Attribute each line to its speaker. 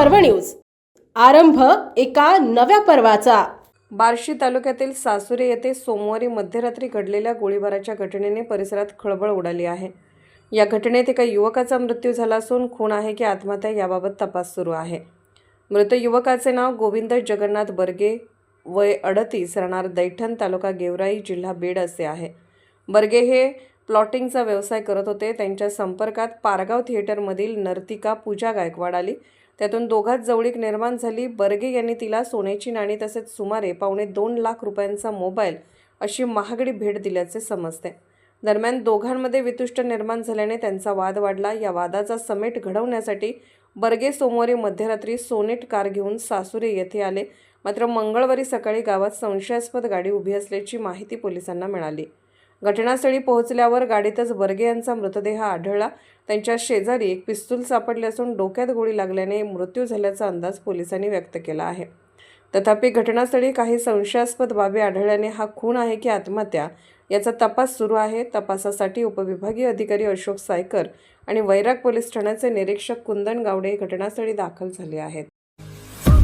Speaker 1: पर्व न्यूज. आरंभ एका नव्या पर्वाचा.
Speaker 2: बार्शी तालुक्यातील सासुरे येथे सोमवारी मध्यरात्री घडलेल्या गोळीबाराच्या घटनेने परिसरात खळबळ उडाली आहे. या घटनेत एका युवकाचा मृत्यू झाला असून खून आहे की आत्महत्या याबाबत तपास सुरू आहे. मृत युवकाचे नाव गोविंद जगन्नाथ बर्गे वय अडतीस राहणार दैठण तालुका गेवराई जिल्हा बीड असे आहे. बर्गे हे प्लॉटिंगचा व्यवसाय करत होते. त्यांच्या संपर्कात पारगाव थिएटरमधील नर्तिका पूजा गायकवाड आली. त्यातून दोघात जवळीक निर्माण झाली. बर्गे यांनी तिला सोन्याची नाणी तसेच सुमारे पावणे दोन लाख रुपयांचा मोबाईल अशी महागडी भेट दिल्याचे समजते. दरम्यान दोघांमध्ये वितुष्ट निर्माण झाल्याने त्यांचा वाद वाढला. या वादाचा समेट घडवण्यासाठी बर्गे सोमवारी मध्यरात्री सोनेट कार घेऊन सासुरे येथे आले. मात्र मंगळवारी सकाळी गावात संशयास्पद गाडी उभी असल्याची माहिती पोलिसांना मिळाली. घटनास्थळी पोहोचल्यावर गाडीतच बर्गे यांचा मृतदेह आढळला. त्यांच्या शेजारी एक पिस्तूल सापडले असून डोक्यात गोळी लागल्याने मृत्यू झाल्याचा अंदाज पोलिसांनी व्यक्त केला आहे. तथापि घटनास्थळी काही संशयास्पद बाबी आढळल्याने हा खून आहे की आत्महत्या याचा तपास सुरू आहे. तपासासाठी उपविभागीय अधिकारी अशोक सायकर आणि वैराग पोलीस ठाण्याचे निरीक्षक कुंदन गावडे घटनास्थळी दाखल झाले आहेत.